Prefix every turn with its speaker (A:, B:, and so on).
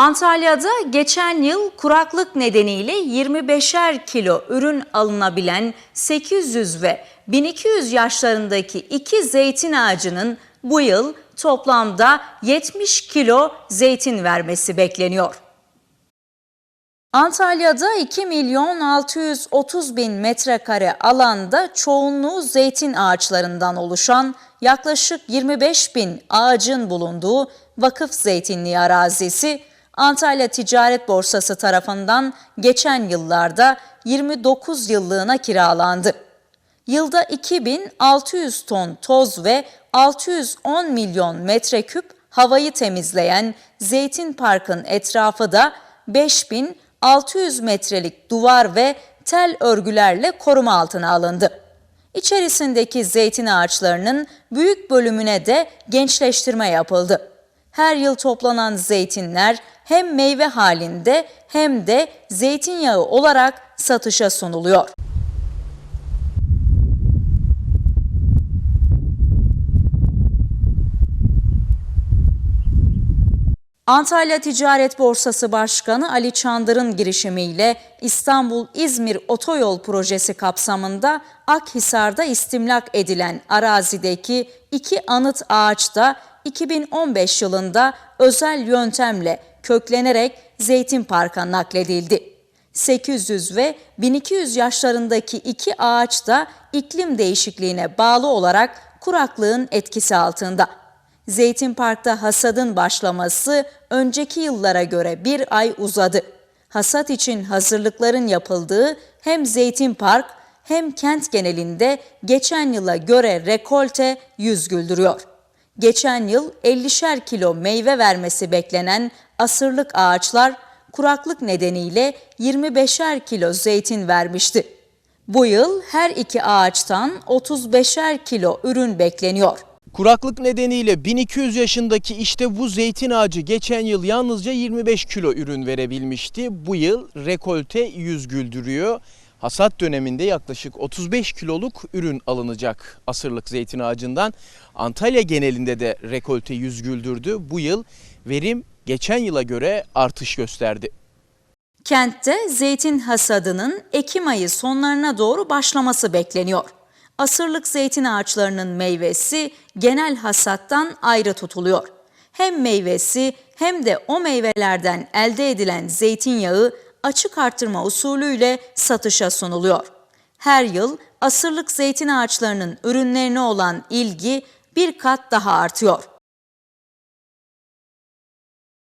A: Antalya'da geçen yıl kuraklık nedeniyle 25'er kilo ürün alınabilen 800 ve 1200 yaşlarındaki iki zeytin ağacının bu yıl toplamda 70 kilo zeytin vermesi bekleniyor. Antalya'da 2 milyon 630 bin metrekare alanda çoğunluğu zeytin ağaçlarından oluşan yaklaşık 25 bin ağacın bulunduğu vakıf zeytinliği arazisi Antalya Ticaret Borsası tarafından geçen yıllarda 29 yıllığına kiralandı. Yılda 2600 ton toz ve 610 milyon metreküp havayı temizleyen Zeytin Park'ın etrafı da 5600 metrelik duvar ve tel örgülerle koruma altına alındı. İçerisindeki zeytin ağaçlarının büyük bölümüne de gençleştirme yapıldı. Her yıl toplanan zeytinler hem meyve halinde hem de zeytinyağı olarak satışa sunuluyor. Antalya Ticaret Borsası Başkanı Ali Çandır'ın girişimiyle İstanbul-İzmir Otoyol Projesi kapsamında Akhisar'da istimlak edilen arazideki iki anıt ağaç da 2015 yılında özel yöntemle köklenerek Zeytin Park'a nakledildi. 800 ve 1200 yaşlarındaki iki ağaç da iklim değişikliğine bağlı olarak kuraklığın etkisi altında. Zeytin Park'ta hasadın başlaması önceki yıllara göre bir ay uzadı. Hasat için hazırlıkların yapıldığı hem Zeytin Park hem kent genelinde geçen yıla göre rekolte yüz güldürüyor. Geçen yıl 50'şer kilo meyve vermesi beklenen asırlık ağaçlar kuraklık nedeniyle 25'er kilo zeytin vermişti. Bu yıl her iki ağaçtan 35'er kilo ürün bekleniyor.
B: Kuraklık nedeniyle 1200 yaşındaki işte bu zeytin ağacı geçen yıl yalnızca 25 kilo ürün verebilmişti. Bu yıl rekolte yüz güldürüyor. Hasat döneminde yaklaşık 35 kiloluk ürün alınacak asırlık zeytin ağacından. Antalya genelinde de rekolte yüz güldürdü. Bu yıl verim geçen yıla göre artış gösterdi.
A: Kentte zeytin hasadının Ekim ayı sonlarına doğru başlaması bekleniyor. Asırlık zeytin ağaçlarının meyvesi genel hasattan ayrı tutuluyor. Hem meyvesi hem de o meyvelerden elde edilen zeytinyağı açık artırma usulüyle satışa sunuluyor. Her yıl asırlık zeytin ağaçlarının ürünlerine olan ilgi bir kat daha artıyor.